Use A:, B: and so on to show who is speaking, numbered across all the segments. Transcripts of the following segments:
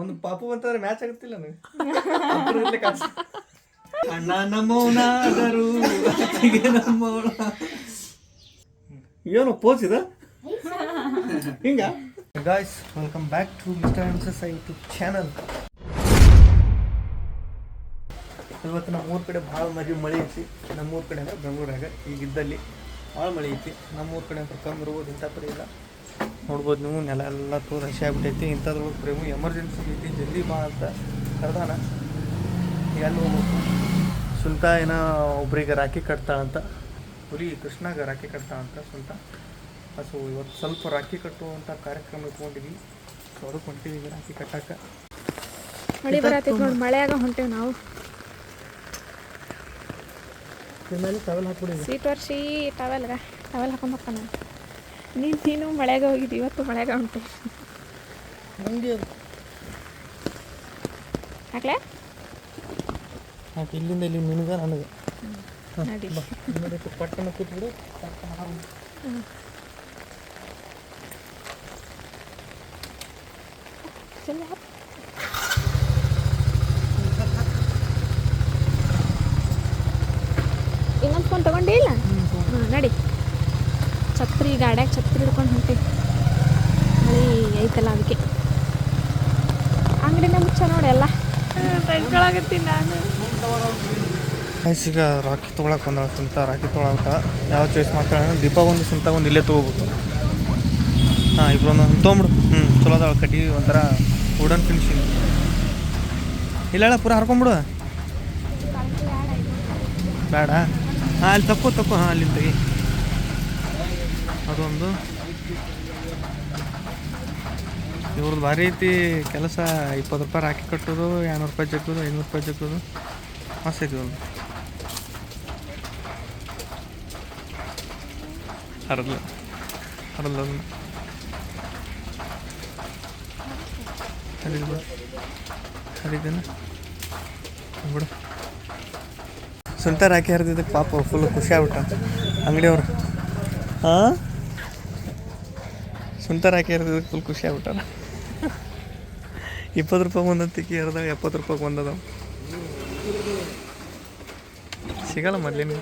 A: ಒಂದು ಪಾಪು ಅಂತಂದ್ರೆ ಮ್ಯಾಚ್ ಆಗುತ್ತಿಲ್ಲ ನನಗೆ. ಅಣ್ಣ ನಮ್ಮವನಾದರೂ ನಮ್ಮವಳ. ಏನು ಪೋಸ್ ಇದ? ಹಿಂಗ? Guys welcome back to mister ಎಮ್ಸಸ್ YouTube channel ಇವತ್ತು ನಮ್ಮ ಊರ ಕಡೆ ಭಾಳ ಮರಿ, ಮಳೆ ಐತಿ. ನಮ್ಮೂರ ಕಡೆ ಅಂದ್ರೆ ಬೆಂಗಳೂರಾಗ. ಈಗ ಇದ್ದಲ್ಲಿ ಭಾಳ ಮಳೆ ಐತಿ. ನಮ್ಮೂರ ಕಡೆ ಅಂತ ಕಮ್ಮಿ ಇರ್ಬೋದು ಇಂಥ ಕಡೆ ಇಲ್ಲ ನೋಡ್ಬೋದು ನೀವು ನೆಲ ಎಲ್ಲ ತೋ ಹಸಿ ಆಗ್ಬಿಟ್ಟೈತಿ ಇಂಥದ್ರೊಳಗೆ ಪ್ರೇಮು ಎಮರ್ಜೆನ್ಸಿ ಐತಿ ಜಲ್ದಿ ಬಾ ಅಂತ ಕರೆದಾನ. ಎಲ್ಲಿ ಹೋಗ್ಬೇಕು? ಸುಲ್ತಾ ಏನೋ ಒಬ್ರಿಗೆ ರಾಖಿ ಕಟ್ತಾಳಂತ ಹುಲಿ ಕೃಷ್ಣಾಗ ರಾಖಿ ಕಟ್ತಾಳಂತ ಸುಲ್ತ. ಸೊ ಇವತ್ತು ಸ್ವಲ್ಪ ರಾಖಿ ಕಟ್ಟುವಂಥ ಕಾರ್ಯಕ್ರಮ ಇಟ್ಕೊಂಡಿದ್ವಿ. ಸೊ ಅದಕ್ಕೆ ಹೊಂಟಿವಿ ಈಗ ರಾಖಿ ಕಟ್ಟಕ್ಕೆ
B: ಮಳೆ ಬರತ್ತೆ ನೋಡಿ ಮಳೆಯಾಗ ಹೊಂಟೇವೆ ನಾವು.
A: ಟವೆಲ್ ಹಾಕ್ಬಿಡಿ.
B: ಸೀಟ್ ವರ್ಷಿ ಟವೆಲ್ಗ ಟವೆಲ್ ಹಾಕೊಂಬಪ್ಪ ಹೋಗ್ತಾನ. ನೀನು ನೀನು ಮಳೆಗೆ ಹೋಗಿದ್ದಿ ಇವತ್ತು
A: ಮಳೆಗೆ ಉಂಟು.
B: ಹಾಕ್ಲೆ
A: ಹಾಕಿ ಇಲ್ಲಿಂದ ಇಲ್ಲಿ ನಿನಗ ನನಗೆ. ಪಟ್ಟಣ ಕೂತ್ಬಿಡು.
B: ಜಲ್ದಿ ಹತ್. ಇನ್ನೊಂದು ಫೋನ್ ತಗೊಂಡಿಲ್ಲ ಹಾಂ ನಡಿ ಛತ್ರಿ ಗಾಡ್ಯಾಗ ಛತ್ರಿ ಹಿಡ್ಕೊಂಡು ಹೊಂಟಿ. ಮಳಿ ಐತಲ್ಲ ಅದಕ್ಕೆ ಅಂಗಡಿನ ಮುಚ್ಚ ನೋಡಿ ಎಲ್ಲ.
A: ಈಗ ರಾಕಿ ತೊಗೊಳಕ್ಕೆ ಬಂದಾಳ ಸುಂತ ರಾಕಿ ತೊಗೊಳಕ ಯಾವ ಚಾಯ್ಸ್ ಮಾಡ್ತಾಳೆ ದೀಪ ಒಂದು ಸುಂತ ಒಂದು ಇಲ್ಲೇ ತೊಗೋಬೇಕು. ಹಾಂ ಇಬ್ಬರೊಂದು ತೊಗೊಂಬಿಡು. ಹ್ಞೂ ಚಲೋ ಅದಾಳ ಕಟ್ಟಿ ಒಂಥರ ವುಡನ್ ಫಿನಿಶಿಂಗ್ ಇಲ್ಲ ಪೂರ ಹರ್ಕೊಂಬಿಡು. ಬೇಡ ಹಾಂ, ಅಲ್ಲಿ ತಕ್ಕೋ ತಕ್ಕೋ. ಹಾಂ ಅಲ್ಲಿ ತೆಗಿ. ಅದೊಂದು. ಇವ್ರದ್ದು ಭಾರಿ ಐತಿ, ಕೆಲಸ ಇಪ್ಪತ್ತು ರೂಪಾಯಿ ರಾಕಿ ಕಟ್ಟೋದು, ಎರಡುನೂರು ರೂಪಾಯಿ ಜಗ್ಗೋದು ಐನೂರು ರೂಪಾಯಿ ಜಗ್ಗೋದು. ಮಸ್ತ್ ಐತಿ ಒಂದು ಹರಲ್ಲ ಹರಲ್ಲ ಹರಿದು ಹರಿದೇನ? ಬಿಡು. ಸ್ವಂತ ರಾಕಿ ಹರಿದಿದ್ದಕ್ಕೆ ಪಾಪ ಫುಲ್ ಖುಷಿ ಆಗ್ಬಿಟ್ಟ. ಅಂಗಡಿಯವ್ರು. ಹಾಂ ಹಾಕಿರೋದು ಹರಿದಿದ್ದಕ್ಕೆ ಫುಲ್ ಖುಷಿ ಆಗ್ಬಿಟ್ಟಾರ ಇಪ್ಪತ್ತು ರೂಪಾಯಿ ಒಂದಂತಿಕ್ಕಿ ಹರಿದಾಗ ಎಪ್ಪತ್ತು ರೂಪಾಯಿ ಒಂದದ ಸಿಗಲ್ಲ ಮೊದಲಿನ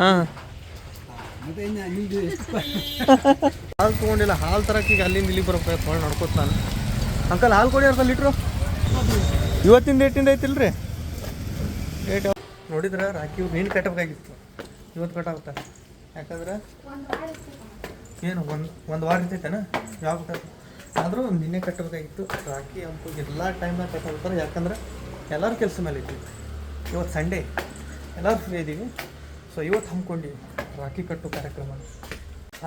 A: ಹಾಂ. ಹಾಲು ತೊಗೊಂಡಿಲ್ಲ, ಹಾಲು ತರಕ್ಕೆ ಈಗ ಅಲ್ಲಿಂದ ಇಲ್ಲಿ ಬರ್ಬೇಕು ತೊಗೊಂಡು ನಡ್ಕೋತ ಅಂಕಲ್, ಹಾಲು ಕೊಡಿ ಅರ್ಧ ಲೀಟ್ರು ಇವತ್ತಿನ ಡೇಟಿಂದ ಐತಿಲ್ರಿ? ಡೇಟ್ ನೋಡಿದ್ರೆ ರಾಕಿ ನೀನು ಕಟ್ಟಬೇಕಾಗಿತ್ತು. ಇವತ್ತು ಕಟ್ಟಾಗುತ್ತ ಯಾಕಂದ್ರೆ ಏನು, ಒಂದು ಒಂದು ವಾರ ಇರ್ತೈತೇನ? ಯಾವ ಆದರೂ ನಿನ್ನೆ ಕಟ್ಟಬೇಕಾಗಿತ್ತು. ರಾಕಿ ಹಂಪು ಎಲ್ಲ ಟೈಮ್ನಾಗ ಕಟ್ಟಬೇಕಾದ್ರೆ ಯಾಕಂದ್ರೆ ಎಲ್ಲರೂ ಕೆಲಸ ಮೇಲೆ ಇದ್ದೀವಿ ಇವತ್ತು ಸಂಡೇ ಎಲ್ಲರೂ ಫ್ರೀ ಇದ್ದೀವಿ ಸೊ ಇವತ್ತು ಹಮ್ಮಿಕೊಂಡಿವಿ ರಾಕಿ ಕಟ್ಟು ಕಾರ್ಯಕ್ರಮ.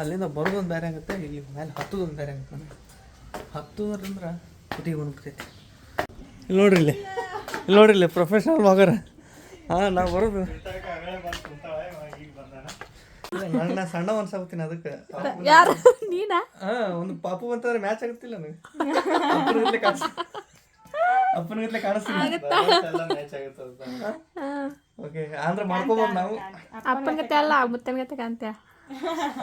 A: ಅಲ್ಲಿಂದ ಬರೋದೊಂದು ಬೇರೆ ಆಗುತ್ತೆ. ಇಲ್ಲಿ ಮೇಲೆ ಹತ್ತೋದೊಂದು ಬೇರೆ ಆಗುತ್ತೆ. ಹತ್ತೋದ್ರಿಂದ ಕುದಿಗೆ ಬಂದ್ಬಿಡ್ತೈತಿ ಇಲ್ಲಿ ನೋಡ್ರಿ ಇಲ್ಲಿ. ಇಲ್ಲಿ ನೋಡ್ರಿ ಇಲ್ಲಿ. ಪ್ರೊಫೆಷನಲ್ ಮಗರ ಹಾಂ, ನಾವು ಬರೋದು. ಇಲ್ಲ, ನನ್ನ ಸಣ್ಣ ಅನ್ಸಾಕತ್ತೀನಿ ಅದಕ್ಕೆ.
B: ಯಾರು? ನೀನಾ?
A: ಹಾ ಒಂದು ಪಾಪು ಅಂತಂದ್ರೆ ಮ್ಯಾಚ್ ಆಗುತ್ತಿಲ್ಲ ನನಗೆ. ಅಪ್ಪನಿಗತ್ಲೆ ಕಾಣಿಸ್ ಅಪ್ಪನಿಗತ್ಲೆ ಕಾಣಿಸ್ತೀನಿ ಓಕೆ ಅಂದ್ರೆ ಮಾಡ್ಕೋಬೋದು ನಾವು.
B: ಅಪ್ಪನ ಗತೆ ಅಲ್ಲ ಮುತ್ತನ ಗತೆ ಕಾಂತ್ಯ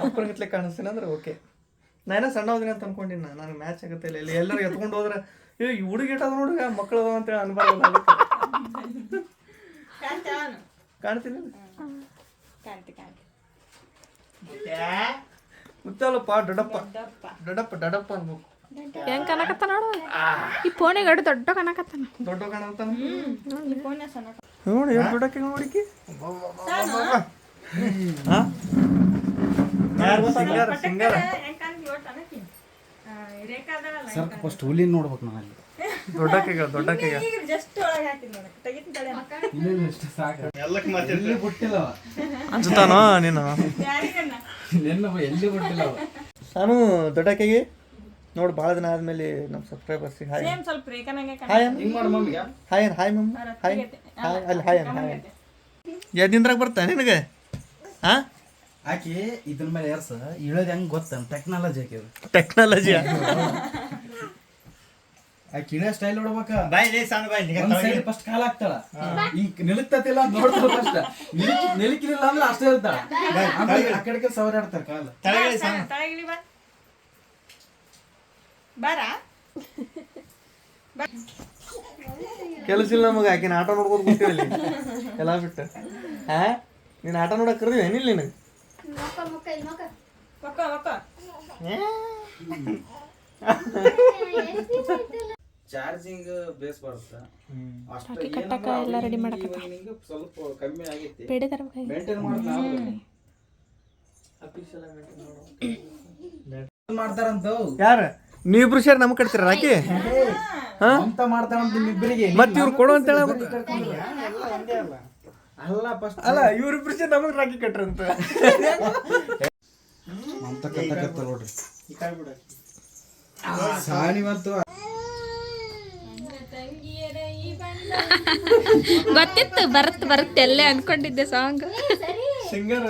A: ಅಪ್ಪನಿಗತ್ಲೆ ಕಾಣಿಸ್ತೀನಿ ಅಂದ್ರೆ ಓಕೆ ನಾನೇ ಸಣ್ಣ ಹೋದಿನ ಅಂತ ಅನ್ಕೊಂಡಿನಿ ನಾನು. ನನಗೆ ಮ್ಯಾಚ್ ಆಗುತ್ತೆ ಇಲ್ಲ ಇಲ್ಲಿ ಎಲ್ಲರೂ ಎತ್ಕೊಂಡು ಹೋದ್ರೆ ಏ ಈ ಹುಡುಗಿ ಇಟ್ಟದ ನೋಡ್ರಿ ಮಕ್ಕಳು ಅದಾವ ಅಂತೇಳಿ ಅನ್ಬಾರ್ದು ಅದಕ್ಕೆ. ಕಾಣ್ತೀನಿ ಮುತ್ತಲ್ಲಪ್ಪ ಡಡಪ್ಪ ಡಡಪ್ಪ ಡಡಪ್ಪ ಅನ್ಬೇಕು.
B: ಹೆಂಗ್ ಕನಕತ್ತ ನೋಡು? ಈ ಫೋನಿಗೆ ಅಡು ದೊಡ್ಡ ಕನಕತ್ತಾನ
A: ದೊಡ್ಡ ನೋಡಿ ಎಷ್ಟು ದೊಡ್ಡಕ್ಕೆ ನೋಡಿಕಿ ಯಾರು ಸಿಂಗಾರ
C: ಫಸ್ಟ್ ಹುಲಿನ ನೋಡ್ಬೇಕು ನಾನು
A: ದೊಡ್ಡಕ್ಕೆಗ ದೊಡ್ಡಕ್ಕೆಗ.
C: ಎಲ್ಲಿ ಅವ.
A: ಅನ್ಸುತ್ತಾನೋ ನೀನು
C: ನೆನ್ನ ಎಲ್ಲಿ.
A: ನಾನು? ದೊಡ್ಡಕ್ಕೆಗೆ. ನೋಡಿ ಭಾಳ ದಿನ ಆದ್ಮೇಲೆ ನಮ್ಮ ಸಬ್ಸ್ಕ್ರೈಬರ್ಸಿಗೆ ಹಾಯ್. ಹಾಯ್ ಅಮ್ಮ.
C: ಹಿಂಗ್ ಮಾಡು ಮಮ್ಮಿಗೆ.
A: ಹಾಯ್ ಅನ್ ಹಾಯ್ ಮಮ್ಮ. ಹಾಯ್. ಹಾಯ್ ಅಲ್ಲಿ ಹಾಯ್ ಅನ್ ಹಾಯ್ ದಿನದಾಗ ಬರ್ತಾ ನಿನಗೆ? ಹಾ?
C: ಆಕಿ ಇದ್ರ ಮೇಲೆ ಏರ್ಸ. ಇಳೋದು ಹೆಂಗ್ ಗೊತ್ತ ಟೆಕ್ನಾಲಜಿ ಆಕೆ ಅದು.
A: ಟೆಕ್ನಾಲಜಿ
C: ಇಳಿಯೋ ಸ್ಟೈಲ್ ನೋಡ್ಬೇಕ. ಸೈಡ್ ಫಸ್ಟ್ ಕಾಲ ಹಾಕ್ತಾಳ. ಈ ನಿಲುಕ್ತತಿಲ್ಲ ಅಂತ ನೋಡ್ತಾಳ ಫಸ್ಟ್ ನಿಲುಕಿಲಿಲ್ಲ ಅಂದ್ರೆ ಅಷ್ಟೇ ಇರ್ತಾಳ ಆಮೇಲೆ ಆ ಕಡೆಗೆ ಸವರಾಡ್ತಾರ ಕಾಲ.
D: ಬಾರ?
A: ಕೆಲಸ ಇಲ್ಲ ನಮಗೆ ಆಕಿನ ಆಟ ನೋಡ್ಬೋದು ಕೂತೀವಿ ಎಲ್ಲ ಬಿಟ್ಟು. ಹಾ ನೀನು ಆಟ ನೋಡಕ್ ಕರ್ದಿವಿ ಏನಿಲ್ಲ ನಿನಗೆ?
D: ಮಕ್ಕ ಮಕ್ಕ
C: ಚಾರ್ಜಿಂಗ್ ಬೇಸ್ ಬರುತ್ತೆ. ಅಷ್ಟು
B: ರೆಡಿ ಕಟ್ಟಕ್ಕ ಎಲ್ಲ ರೆಡಿ.
C: ನಿಂಗೆ ಸ್ವಲ್ಪ ಕಮ್ಮಿ ಆಗೈತಿ.
B: ಬೇಡ ತರ್ಬೇಕಾಗಿ
C: ಮೇಂಟೈನ್ ಮಾಡಿ ಮಾಡ್ತಾರಂತ
A: ಯಾರ? ನೀವಿಬ್ರು ಸೇರಿ ನಮ್ಗೆ ಕಟ್ತೀರ ರಾಕಿ?
C: ಅಂತ ಮಾಡ್ತಾರಂತ ನಿಮ್ಮಿಬ್ಬರಿಗೆ
A: ಮತ್ತೆ ಇವ್ರು ಕೊಡು ಅಂತ ಹೇಳ
C: ಅಲ್ಲ. ಫಸ್ಟ್
A: ಅಲ್ಲ ಇವ್ರಿಬ್ರು ಸೇರಿ ನಮಗೆ ರಾಕಿ ಕಟ್ರಂತ.
C: ಅಂತ ಕಟ್ಟಕತ್ತ ನೋಡ್ರಿ. ಸಾಣಿ ಮತ್ತು
B: ಗೊತ್ತಿತ್ತು ಬರುತ್ತೆ ಬರುತ್ತೆ ಎಲ್ಲೇ ಅನ್ಕೊಂಡಿದ್ದೆ ಸಾಂಗ್
A: ಸಿಂಗರ್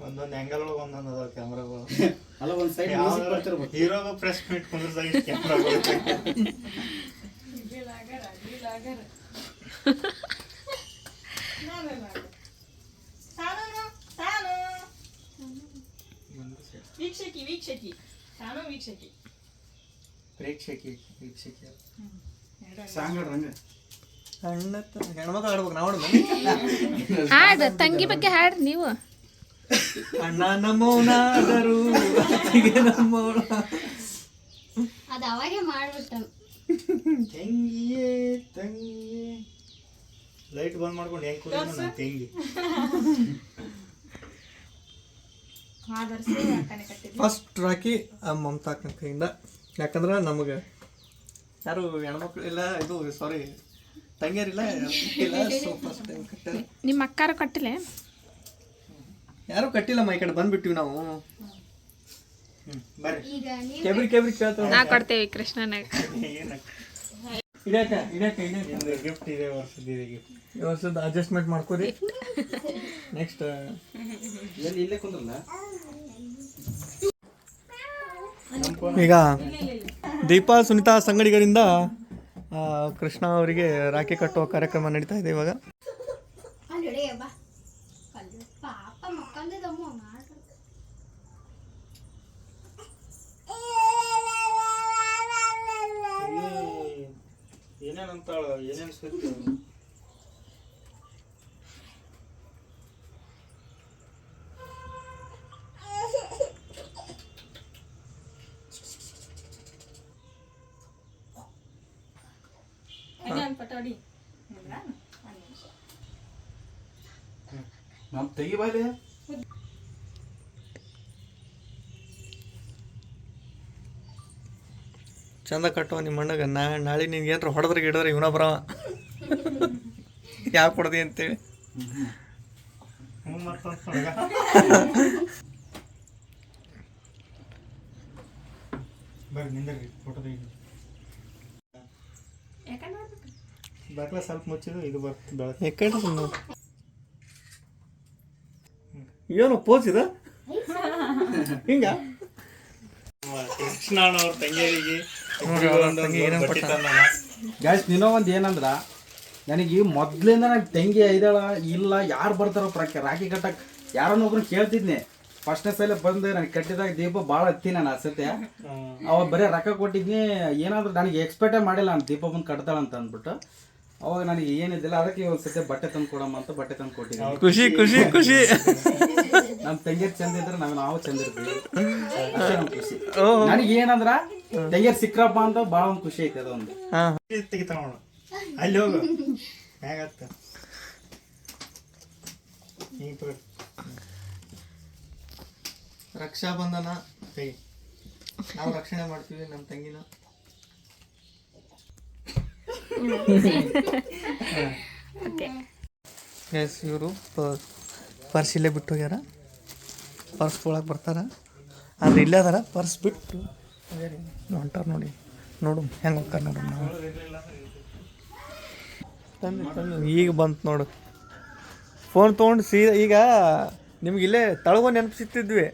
E: ಒಂದೊಂದು ಆ್ಯಂಗಲ್ ಒಳಗೆ ಒಂದೊಂದು ಅದಾವ ಕ್ಯಾಮ್ರಾಗಳು
C: ಅಲ್ಲ ಒಂದು ಸೈಡ್ ಮ್ಯೂಸಿಕ್ ಬರ್ತಿರ್ಬೇಕು.
E: ಹೀರೋಗ ಪ್ರೆಸ್ ಮೀಟ್ ಕುಂದ್ರದಾಗ ಕ್ಯಾಮ್ರಾಗಳು
D: ತಾನು ವೀಕ್ಷಕಿ ವೀಕ್ಷಕಿ. ತಾನು ವೀಕ್ಷಕಿ.
E: ಪ್ರೇಕ್ಷಕಿ ವೀಕ್ಷಕಿ.
C: ಸಾಂಗ್ ಹಾಡ್ರಂಗ
A: ಅಣ್ಣ ಹೆಣ್ಮಕ್ಳು ಆಡ್ಬೇಕು ನಾವು
B: ಹಾಡ್ ತಂಗಿ ಬಗ್ಗೆ ಹಾಡ್ರಿ ನೀವು.
A: ಅಣ್ಣ ನಮ್ಮವನಾದರು ನಮ್ಮವಳ.
F: ಅದು ಅವಾಗೆ ಮಾಡ್ಬಿಟ್ಟ
E: ತಂಗಿಯೇ ತಂಗಿಯೇ. ಲೈಟ್ ಬಂದ್ ಮಾಡ್ಕೊಂಡು ಹೆಂಗ್ ನನ್ನ ತಂಗಿ.
A: ಫಸ್ಟ್ ರಾಕಿ ಆ ಮಮತಾ ಕೈಯಿಂದ. ಯಾಕಂದ್ರೆ ನಮಗೆ ಯಾರು ಹೆಣ್ಮಕ್ಳು ಇಲ್ಲ ಇದು ಸಾರಿ ತಂಗಿಯರಿಲ್ಲ ಇಲ್ಲ ಸೊ ಫಸ್ಟ್ ಟೈಮ್
B: ನಿಮ್ಮ ಅಕ್ಕಾರು ಕಟ್ಟಿಲ್ಲ?
A: ಯಾರು ಕಟ್ಟಿಲ್ಲ ಮೈ ಕಡೆ ಬಂದ್ಬಿಟ್ಟಿವಿ ನಾವು.
F: ಕೇಬ್ರಿ ಕೇಬ್ರಿ
A: ಕೆಬ್ರಿ ಕೆಬ್ರಿ ಕೇಳ್ತಾವ
B: ನಾ ಕೊಡ್ತೇವೆ ಕೃಷ್ಣನಾಗ
E: ಗಿಫ್ಟ್ ಇದೆ ವರ್ಷದ ಗಿಫ್ಟ್
A: ಈ ವರ್ಷದ ಅಡ್ಜಸ್ಟ್ಮೆಂಟ್ ಮಾಡ್ಕೋರಿ ನೆಕ್ಸ್ಟ್
C: ಎಲ್ಲಿ ಇಲ್ಲೇ ಕುಂದ್ರಲ್ಲ?
A: ಈಗ ದೀಪಾ ಸುನಿತಾ ಸಂಗಡಿಗರಿಂದ ಕೃಷ್ಣ ಅವರಿಗೆ ರಾಖಿ ಕಟ್ಟುವ ಕಾರ್ಯಕ್ರಮ ನಡೀತಾ ಇದೆ ಇವಾಗ
F: ಅಲ್ಲಿ ಹಿಡಿಯ ಬಾ ಕಲ್ಲು ಪಾಪ ಮಕ್ಕಂದಿದ್ದಮ್ಮ ಮಾಡ್ರಿ
E: ಏನೇನ್ ಅಂತಾಳ ಏನೇನ್ ಸುದ್ದಿ
D: ಇನ್ನೊಂದು ಪಟೋಡಿ
C: ನಮ್ ತೆಗಿ ಬಾಯ್ಲೆ
A: ಚಂದ ಕಟ್ಟುವ ನಿಮ್ಮ ಅಣ್ಣಗ ನಾ ನಾಳೆ ನಿನ್ಗೆ ಏನಾರ ಹೊಡೆದ್ರೆ ಗಿಡದ್ರೆ ಇವನ ಬರವ. ಯಾವ ಕೊಡದಿ ಅಂತೇಳಿ.
E: ಸ್ವಲ್ಪ ಮುಚ್ಚಿದ್ರು ಇದು ಬರ್ತ
A: ಏನು ಪೋಸ್ ಇದು? ಹಿಂಗ?
E: ತಂಗಿಯರಿಗೆ
A: ನೋಡ್ರಿ ಅವ್ರ ತಂಗಿ
E: ನೀನೋ.
C: ಗಾಯ್ಸ್ ನಿನ್ನೋ ಒಂದು ಏನಂದ್ರ? ನನಗೆ ಮೊದ್ಲಿಂದ ನನಗೆ ತಂಗಿ ಐದಳ ಇಲ್ಲ ಯಾರು ಬರ್ತಾರೋ ಪ್ರಕ ರಾಖಿ ಕಟ್ಟಕ್ ಯಾರನ್ನ ಒಬ್ರು ಕೇಳ್ತಿದ್ನೆ. ಫಸ್ಟ್ನೇ ಸಲ ಬಂದು ನನಗೆ ಕಟ್ಟಿದಾಗ ದೀಪ ಭಾಳ ಹತ್ತಿ ನಾನು ಅಸತ್ಯ
E: ಅವ
C: ಅವಾಗ ಬರೀ ರೊಕ್ಕ ಕೊಟ್ಟಿದ್ನಿ ಏನಾದ್ರು ನನಗೆ ಎಕ್ಸ್ಪೆಕ್ಟೇ ಮಾಡಿಲ್ಲ ನಾನು ದೀಪ ಬಂದು ಕಟ್ತಾಳ ಅಂತ ಅಂದ್ಬಿಟ್ಟು. ಅವಾಗ ನನಗೆ ಏನಿದ್ದಿಲ್ಲ ಅದಕ್ಕೆ ಒಂದು ಸತಿ ಬಟ್ಟೆ ತಂದು ಕೊಡಮ್ಮ ಅಂತ ಬಟ್ಟೆ ತಂದು ಕೊಟ್ಟಿದ್ದೀನಿ.
A: ಖುಷಿ ಖುಷಿ ಖುಷಿ.
C: ನಮ್ಮ ತಂಗಿಯರ್ ಚಂದ ಇದ್ರೆ ನಾವು ನಾವು ಚಂದ ಇರ್ತೀವಿ. ಅಷ್ಟೇ ಖುಷಿ. ನನಗೆ ಏನಂದ್ರ? ತಂಗಿಯರ್ ಸಿಕ್ಕ್ರಪ್ಪ ಅಂತ ಭಾಳ ಒಂದು ಖುಷಿ ಐತೆ ಅದೊಂದು.
A: ಹಾ.
E: ತೆಗಿತಾವ ನೋಡು ಅಲ್ಲಿ ಹೋಗು. ಹೇಗತ್ತ ಹಿಂಗ್
A: ರಕ್ಷಾ ಬಂಧನ ಕೈ ನಾವು ರಕ್ಷಣೆ ಮಾಡ್ತೀವಿ ನಮ್ಮ ತಂಗಿನ. ಎಸ್ ಇವರು ಪರ್ಸ್ ಇಲ್ಲೇ ಬಿಟ್ಟು ಹೋಗ್ಯಾರ. ಪರ್ಸ್ ತೊಗೊಳಕ್ಕೆ ಬರ್ತಾರ. ಆದ್ರೆ ಇಲ್ಲೇ ಅದಾರ ಪರ್ಸ್ ಬಿಟ್ಟು ಹೊಂಟಾರ ನೋಡಿ. ನೋಡು ಹೆಂಗೆ ಹೋಗ್ತಾರೆ ನೋಡು ನಾವು. ತಂದು ತಂದೆ ಈಗ ಬಂತು ನೋಡು. ಫೋನ್ ತೊಗೊಂಡು ಸೀದಾ ಈಗ ನಿಮ್ಗೆ ಇಲ್ಲೇ ತಳಗೋ ನೆನಪಿಸ್ತಿದ್ವಿ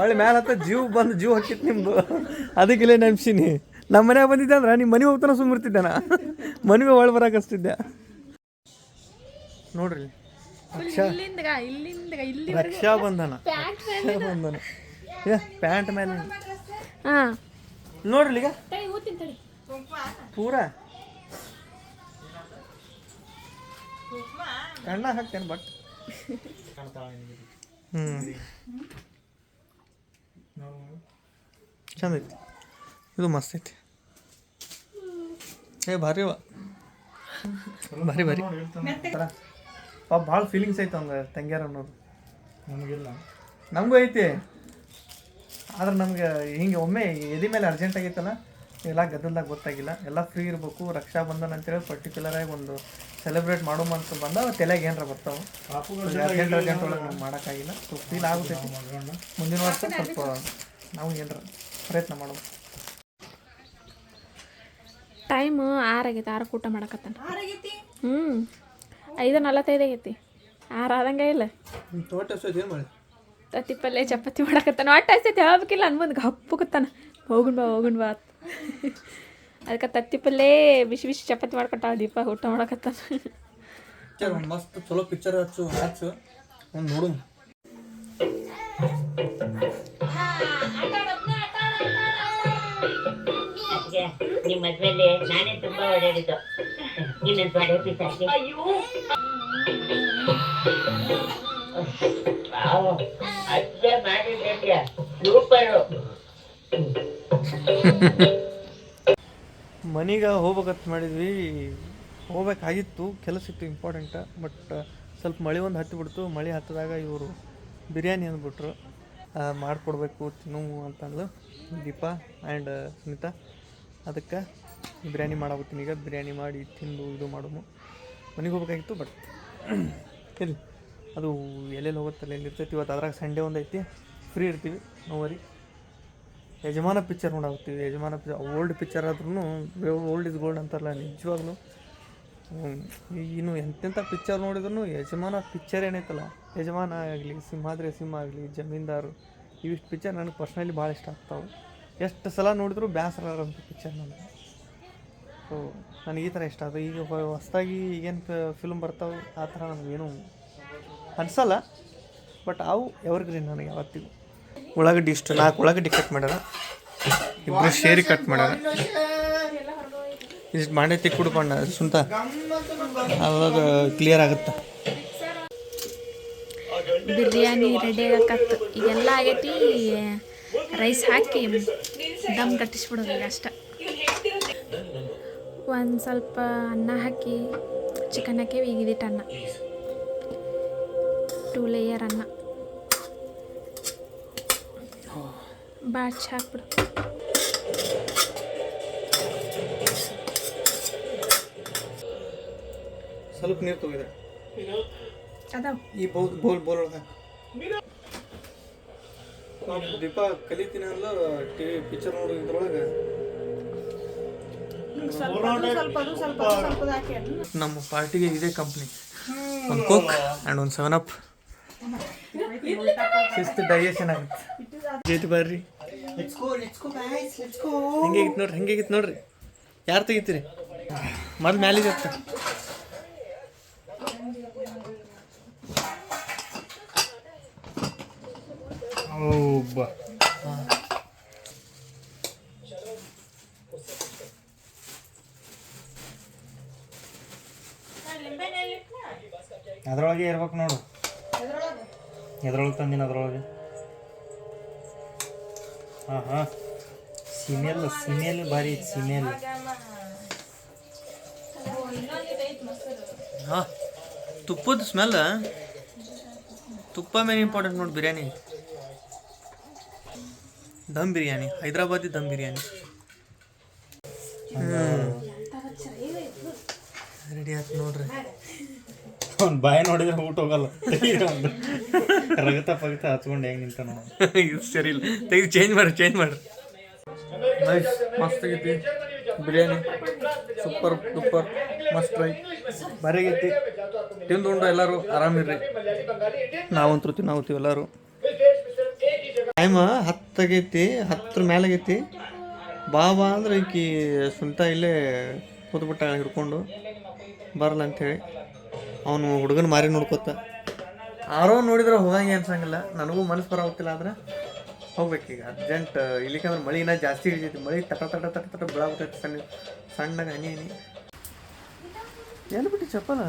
A: ಒಳ್ಳೆ ಮ್ಯಾಲ ಹತ್ತ ಜೀವ ಬಂದು ಜೀವ ಹಾಕಿತ್ತು ನಿಮ್ಮದು ಅದಕ್ಕೆ ಇಲ್ಲೇ ನೆನಪಿಸಿನಿ. ನಮ್ಮ ಮನ್ಯಾಗ ಬಂದಿದ್ದೆ ಅಂದ್ರೆ ನಿಮ್ಮ ಮನೆ ಹೋಗ್ತಾನ ಸುಮ್ಮಿರ್ತಿದ್ದೆ ನಾ. ಮನೆಗೆ ಒಳ ಬರಕಸ್ತಿದ್ದೆ ನೋಡ್ರಿ. ರಕ್ಷಾ
B: ಇಲ್ಲಿಂದ ಇಲ್ಲಿಂದ ಇಲ್ಲಿ
A: ರಕ್ಷಾ ಬಂಧನ. ರಕ್ಷಾ ಬಂಧನ. ಏ ಪ್ಯಾಂಟ್ ಮೇಲೆ
B: ಹಾಂ.
A: ನೋಡ್ರಿ ಈಗ. ಪೂರ? ಕಣ್ಣ ಹಾಕ್ತೇನೆ ಬಟ್ ಹ್ಞೂ ಚಂದ ಐತಿ ಇದು ಮಸ್ತ್ ಐತಿ. ಏ ಭಾರಿ ಅವ. ಭಾರಿ ಭಾರಿ. ಪಾಪ ಭಾಳ ಫೀಲಿಂಗ್ಸ್ ಐತೆ ಅವ್ನ ತಂಗ್ಯಾರ ಅನ್ನೋದು.
E: ನಮಗಿಲ್ಲ.
A: ನಮಗೂ ಐತಿ. ಆದ್ರೆ ನಮ್ಗೆ ಹಿಂಗೆ ಒಮ್ಮೆ ಎದಿ ಮೇಲೆ ಅರ್ಜೆಂಟ್ ಆಗೈತಲ್ಲ ಎಲ್ಲ ಗದ್ದಲ್ದಾಗ ಗೊತ್ತಾಗಿಲ್ಲ. ಎಲ್ಲ ಫ್ರೀ ಇರಬೇಕು ರಕ್ಷಾ ಬಂಧನ ಅಂತೇಳಿ ಪರ್ಟಿಕ್ಯುಲರ್ ಆಗಿ ಒಂದು ಸೆಲೆಬ್ರೇಟ್ ಮಾಡೋ ಅಂತ ಬಂದಾಗ ತಲೆಗೆ ಏನಾರ ಬರ್ತಾವೆ. ಅರ್ಜೆಂಟ್ ಅರ್ಜೆಂಟ್ ಒಳಗೆ ನಮ್ಗೆ ಮಾಡೋಕ್ಕಾಗಿಲ್ಲ. ಸೊ ಫೀಲ್ ಆಗುತ್ತೆ. ಮುಂದಿನ ವರ್ಷ ಸ್ವಲ್ಪ ನಾವು ಏನಾರ ಪ್ರಯತ್ನ ಮಾಡೋದು
B: ಟೈಮ್ ಆರಾಗೈತೆ ಆರಕ್ಕೆ ಊಟ ಮಾಡಕತ್ತಾನ. ಹ್ಞೂ ಐದು ನಲವತ್ತೈದು ಆಗೈತಿ. ಆರು ಆದಂಗೆ ಇಲ್ಲ.
A: ತೋಟ
B: ತತ್ತಿ ಪಲ್ಯ ಚಪಾತಿ ಮಾಡಕತ್ತಾನ. ಒಟ್ಟು ಆಯ್ತೈತಿ ಹೇಳ್ಬೇಕಿಲ್ಲ ಅನ್ಬಂದು ಹಪ್ಪುಕತ್ತಾನ ಹೋಗುಣ್ ಬಾ ಹೋಗುಣ್ ಬಾ ಅದಕ್ಕೆ ತತ್ತಿ ಪಲ್ಯ ಬಿಸಿ ಬಿಸಿ ಚಪಾತಿ ಮಾಡ್ಕೊಟ್ಟ ದೀಪ ಊಟ ಮಾಡಕತ್ತಾನ.
A: ಪಿಕ್ಚರ್ ಒಂದು ಮಸ್ತ್ ಚಲೋ ಪಿಕ್ಚರ್ ಹಚ್ಚು ಹಚ್ಚು. ಒಂದು ನೋಡು
G: ನಿಮ್ಮ ನಿಮ್ ಮದ್ವೆಲಿ ನಾನೇ ತುಂಬಾ ಓಡಾಡಿದ್ದು ಇನ್ನೊಂದ್ ಮಾಡಿ ಪಿಸಾಕಿ
A: ಮನೆಗೆ ಹೋಗ್ಬೇಕಂತ ಮಾಡಿದ್ವಿ. ಹೋಗ್ಬೇಕಾಗಿತ್ತು, ಕೆಲಸ ಇತ್ತು ಇಂಪಾರ್ಟೆಂಟ ಬಟ್ ಸ್ವಲ್ಪ ಮಳೆ ಒಂದು ಹತ್ತಿ ಬಿಡ್ತು ಮಳೆ ಹತ್ತಿದಾಗ ಇವರು ಬಿರಿಯಾನಿ ಅಂದ್ಬಿಟ್ರು. ಮಾಡಿಕೊಡ್ಬೇಕು ತಿನ್ನು ಅಂತಂದು ದೀಪಾ ಆ್ಯಂಡ್ ಸುನಿತಾ. ಅದಕ್ಕೆ ಬಿರಿಯಾನಿ ಮಾಡಾಕತ್ತೀನಿ ಈಗ. ಬಿರಿಯಾನಿ ಮಾಡಿ ತಿಂದು ಇದು ಮಾಡೋನು ಮನೆಗೆ ಹೋಗ್ಬೇಕಾಗಿತ್ತು ಬಟ್ ಇರಲಿ. ಅದು ಎಲ್ಲೆಲ್ಲಿ ಹೋಗುತ್ತಲ್ಲ ಎಲ್ಲಿ ಇರ್ತೈತಿ, ಇವತ್ತು ಅದ್ರಾಗ ಸಂಡೇ ಒಂದು ಐತಿ. ಫ್ರೀ ಇರ್ತೀವಿ ನೋವರಿ ಯಜಮಾನ ಪಿಕ್ಚರ್ ನೋಡಾಗ್ತೀವಿ ಯಜಮಾನ ಪಿಕ್ಚರ್ ಓಲ್ಡ್ ಪಿಕ್ಚರ್ ಆದ್ರೂ ಓಲ್ಡ್ ಇಸ್ ಗೋಲ್ಡ್ ಅಂತಾರಲ್ಲ, ನಿಜವಾಗ್ಲೂ. ಇನ್ನು ಎಂತೆಂಥ ಪಿಕ್ಚರ್ ನೋಡಿದ್ರು ಯಜಮಾನ ಪಿಕ್ಚರ್ ಏನೈತಲ್ಲ, ಯಜಮಾನ ಆಗಲಿ, ಸಿಂಹಾದ್ರೆ ಸಿಂಹ ಆಗಲಿ, ಜಮೀನ್ದಾರು, ಇವಿಷ್ಟು ಪಿಕ್ಚರ್ ನನಗೆ ಪರ್ಸ್ನಲಿ ಭಾಳ ಇಷ್ಟ ಆಗ್ತಾವೆ. ಎಷ್ಟು ಸಲ ನೋಡಿದ್ರು ಅಂತ ಪಿಕ್ಚರ್ ನನಗೆ ಸೊ ನನಗೆ ಈ ಥರ ಇಷ್ಟ. ಅದು ಈಗ ಹೊಸದಾಗಿ ಈಗೇನು ಫಿಲ್ಮ್ ಬರ್ತಾವೆ, ಆ ಥರ ನನಗೇನು ಅನ್ಸಲ್ಲ ಬಟ್ ಅವು ಎವರ್ಗ್ರೀನ್ ನನಗೆ ಯಾವತ್ತಿಗೂ. ಉಳ್ಳಾಗಡ್ಡಿ ಇಷ್ಟು ನಾಲ್ಕು ಉಳ್ಳಾಗಡ್ಡಿ ಕಟ್ ಮಾಡೋಣ. ಇಬ್ಬರು ಸೇರಿ ಕಟ್ ಮಾಡ್ಯಾರ ಇಷ್ಟು ಮಾಡೈತಿ ಕುಡ್ಕೊಂಡ ಸುಂತ. ಅವಾಗ ಕ್ಲಿಯರ್ ಆಗುತ್ತೆ?
B: ಬಿರಿಯಾನಿ ರೆಡಿ ಆಗಕತ್ತು. ಈಗೆಲ್ಲ ಆಗೈತಿ ರೈಸ್ ಹಾಕಿ ದಮ್ ಕಟ್ಟಿಸ್ಬಿಡೋದು ಈಗ ಅಷ್ಟ. ಒಂದು ಸ್ವಲ್ಪ ಅನ್ನ ಹಾಕಿ ಚಿಕನ್ ಹಾಕಿ ಈಗಿದಿಟ್ಟು ಅನ್ನ. ಟೂ ಲೇಯರ್ ಅನ್ನ. ಬ್ಯಾಚ್ ಹಾಕ್ಬಿಡು.
A: ಸ್ವಲ್ಪ ನೀರು ತೊಗಿದ್ರೆ
B: ಅದಾವ.
A: ಈ ಬೌಲ್ ಬೋಲ್ ಬೋಲ್ ಒಳಗೆ ದೀಪ ಕಲಿತೀನಿ ಅಲ್ಲ ಟಿ ವಿ ಪಿಕ್ಚರ್ ನೋಡೋ ಇದ್ರೊಳಗೆ. ನಮ್ಮ ಪಾರ್ಟಿಗೆ ಇದೆ ಕಂಪ್ನಿ ಒಂದು ಕೋಕ್ ಆ್ಯಂಡ್ ಒಂದು ಸೆವೆನ್ ಅಪ್ ಶಿಸ್ತು ಡೈಜೆಷನ್ ಆಗುತ್ತೆ ಜೈತಿ ಬರ್ರಿ. ಹೆಂಗೇಗಿತ್ತು ನೋಡ್ರಿ ಹೆಂಗೇಗಿತ್ತು ನೋಡ್ರಿ? ಯಾರು ತೆಗಿತೀರಿ? ಮೊದ್ಲು ಮ್ಯಾಲಿಗೆ ಹತ್ತ
E: ಒಬ್ಬ ಅದ್ರೊಳಗೆ ಇರ್ಬೇಕು ನೋಡು. ಎದ್ರೊಳಗೆ? ತಂದಿನ ಅದ್ರೊಳಗೆ. ಹಾಂ ಹಾಂ ಸಿಮೆಲ್ ಸಿಮೆಲ್ ಭಾರಿ ಐತಿ ಸಿಮೆಲ್.
A: ಹಾಂ ತುಪ್ಪದ ಸ್ಮೆಲ್ ತುಪ್ಪ ಮೇಲೆ ಇಂಪಾರ್ಟೆಂಟ್ ನೋಡಿ ಬಿರಿಯಾನಿ. ದಮ್ ಬಿರಿಯಾನಿ ಹೈದ್ರಾಬಾದಿ ದಮ್ ಬಿರಿಯಾನಿ. ರೆಡಿ ಆಯ್ತು ನೋಡ್ರಿ.
E: ಅವ್ನು ಬಾಯಿ ನೋಡಿದ್ರೆ ಊಟ ಹೋಗಲ್ಲ. ರಗತ ಪಗತ ಹಚ್ಕೊಂಡು ಹೆಂಗೆ ನಿಂತ
A: ಇದು ಸರಿ ಇಲ್ಲ. ತೆಗೆದು ಚೇಂಜ್ ಮಾಡಿ ಚೇಂಜ್ ಮಾಡ್ರಿ ನೈಸ್ ಮಸ್ತ್ ಆಗೈತಿ. ಬಿರಿಯಾನಿ ಸೂಪರ್ ಸೂಪರ್ ಮಸ್ತ್ ಟ್ರೈ ಭಾರಿ ಆಗೈತಿ. ತಿಂದು ಉಂಡು ಎಲ್ಲರೂ ಆರಾಮಿರ್ರಿ ನಾವಂತೂ ತಿನ್ನಾವತ್ತೀವಿ ಎಲ್ಲರೂ. ಟೈಮ್ ಹತ್ತಾಗೈತಿ ಹತ್ತರ ಮೇಲೆ ಆಗೈತಿ. ಬಾ ಬಾ ಅಂದ್ರೆ ಈಕಿ ಸುಂತ ಇಲ್ಲೇ ಕೂತ್ಬಿಟ್ಟ ಹಿಡ್ಕೊಂಡು. ಬರಲ್ಲ ಅಂಥೇಳಿ ಅವನು ಹುಡುಗನ ಮಾರಿ ನೋಡ್ಕೊತ. ಆರೋ ನೋಡಿದ್ರೆ ಹೋಗಂಗೆ ಅನ್ಸಂಗಿಲ್ಲ. ನನಗೂ ಮನಸ್ಸು ಬರ ಹೋಗ್ತಿಲ್ಲ ಆದ್ರೆ ಈಗ ಅರ್ಜೆಂಟ್ ಇಲ್ಲಿಕಂದ್ರೆ ಮಳೆ ಇನ್ನೂ ಜಾಸ್ತಿ ಹಿಡಿತೈತಿ. ಮಳೆ ತಟ ತಟ ತಟ ತಟ ಬೀಳಾಗ್ತೈತಿ ಸಣ್ಣ, ಸಣ್ಣಗೆ ಹನಿ ಹನಿ. ಎಲ್ಲಿ ಬಿಟ್ಟು ಚಪ್ಪಲ?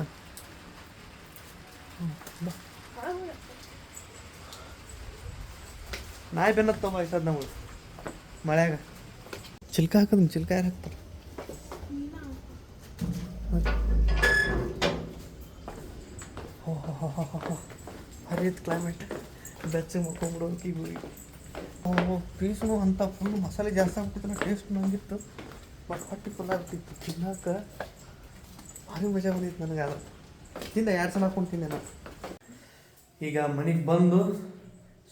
A: ನಾಯಿ ಬೆನ್ನತ್ತವ ವಯಸ್ಸಾದ ನಾವು ಮಳೆಯಾಗ. ಚಿಲ್ಕ ಹಾಕದ್ ಚಿಲ್ಕ ಯಾರು ಹಾಕ್ತಾರೆ? ಹರಿಯತ್ ಕ್ಲೈಮೇಟ್ ಬೆಚ್ಚಗೆ ಮಕ್ಕೊಂಬಿಡೋಕೆ ಈಗ ಓ ಪೀಸ್ನು ಅಂತ ಫುಲ್ ಮಸಾಲೆ ಜಾಸ್ತಿ ಆಗ್ಬಿಟ್ಟಿತ್ತು ಟೇಸ್ಟ್ ನಂಗಿತ್ತು ಬಟ್ ಹೊಟ್ಟೆ ಫುಲ್ ಆಗ್ತಿತ್ತು ತಿನ್ನಕ್ಕೆ ಭಾರಿ ಮಜಾ ಬಂದಿತ್ತು ನನಗೆ ಅದು ತಿಂದ, ಎರಡು ಸಲ ಹಾಕೊಂಡು ತಿಂದೆ ನಾನು. ಈಗ ಮನೆಗೆ ಬಂದು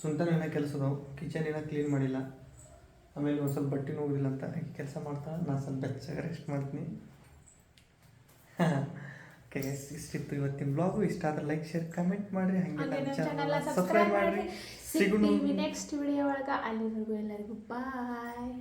A: ಸುಂಟನ ಏನೋ ಕೆಲಸ ಅದಾವು ಕಿಚನ್ ಏನೋ ಕ್ಲೀನ್ ಮಾಡಿಲ್ಲ. ಆಮೇಲೆ ಒಂದು ಸ್ವಲ್ಪ ಬಟ್ಟೆ ಹೋಗಿಲ್ಲ ಅಂತ, ಕೆಲಸ ಮಾಡ್ತಾ, ನಾನು ಸ್ವಲ್ಪ ಬೆಚ್ಚಗೆ ರೆಸ್ಟ್ ಮಾಡ್ತೀನಿ. ಓಕೆ ಇಷ್ಟಿತ್ತು ಇವತ್ತಿನ ಬ್ಲಾಗು ಇಷ್ಟ ಆದ್ರೆ ಲೈಕ್ ಶೇರ್ ಕಮೆಂಟ್ ಮಾಡಿರಿ. ಹಾಗೆ ನಮ್ಮ ಚಾನಲ್ ಸಬ್ಸ್ಕ್ರೈಬ್ ಮಾಡಿರಿ. ಸಿಗೋಣ
B: ನೆಕ್ಸ್ಟ್ ವಿಡಿಯೋ ಒಳಗೆ. ಅಲ್ಲಿವರೆಗೂ ಎಲ್ಲರಿಗೂ
A: ಬಾಯ್